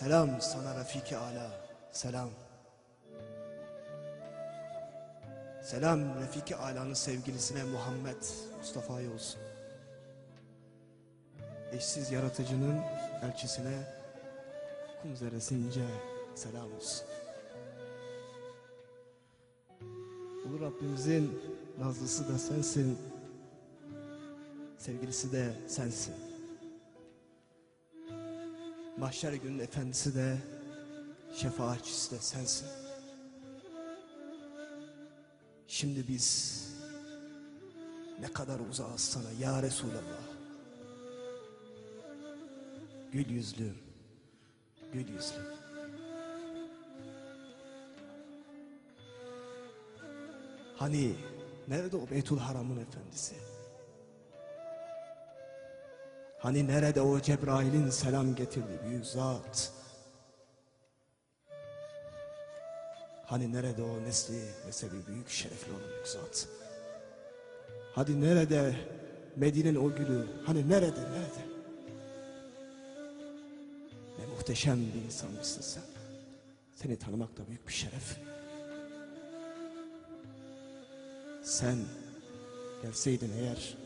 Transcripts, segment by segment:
Selam sana Refiki Ala. Selam. Selam Refiki Ala'nın sevgilisine Muhammed Mustafa'ya olsun. Eşsiz yaratıcının elçisine kum zerresince selam olsun. Ulu Rabbimizin nazlısı da sensin. Sevgilisi de sensin. Mahşer günün efendisi de şefaatçisi de sensin. Şimdi biz ne kadar uzağız sana ya Resulallah. Gül yüzlüm, gül yüzlüm. Hani nerede o Beytül Haram'ın efendisi? Hani nerede o Cebrail'in selam getirdiği büyük zat? Hani nerede o nesli nesebi büyük şerefli olan büyük zat? Hadi nerede Medine'nin o gülü? Hani nerede, nerede? Ne muhteşem bir insanmışsın sen. Seni tanımak da büyük bir şeref. Sen gelseydin eğer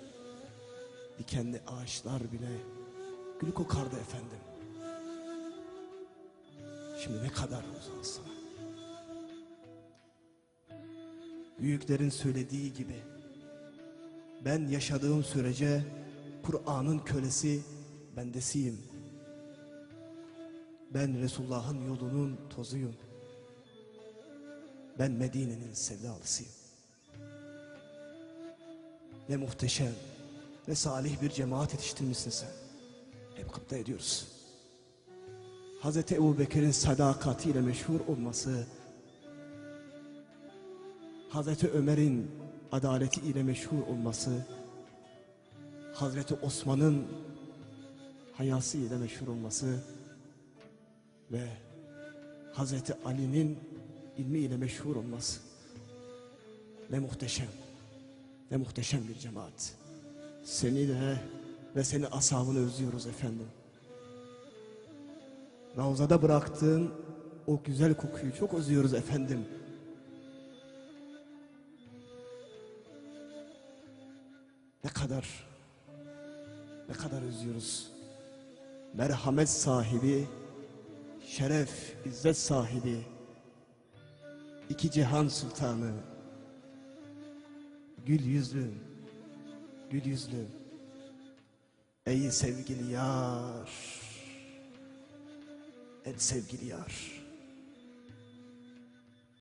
dikenli ağaçlar bile gül kokardı efendim. Şimdi ne kadar uzak sana. Büyüklerin söylediği gibi ben yaşadığım sürece Kur'an'ın kölesi bendesiyim. Ben Resulullah'ın yolunun tozuyum. Ben Medine'nin sevdalısıyım. Ne muhteşem, ne salih bir cemaat yetiştirmişsin sen. Hep gıpta ediyoruz. Hazreti Ebu Bekir'in sadakatiyle meşhur olması, Hazreti Ömer'in adaleti ile meşhur olması, Hazreti Osman'ın hayası ile meşhur olması ve Hazreti Ali'nin ilmi ile meşhur olması ne muhteşem, ne muhteşem bir cemaat. Seni de ve seni ashabını özlüyoruz efendim. Ravzada bıraktığın o güzel kokuyu çok özlüyoruz efendim. Ne kadar, ne kadar özlüyoruz. Merhamet sahibi, şeref, izzet sahibi, iki cihan sultanı, gül yüzlüm, gül yüzlüm. Ey sevgili yar, en sevgili yar.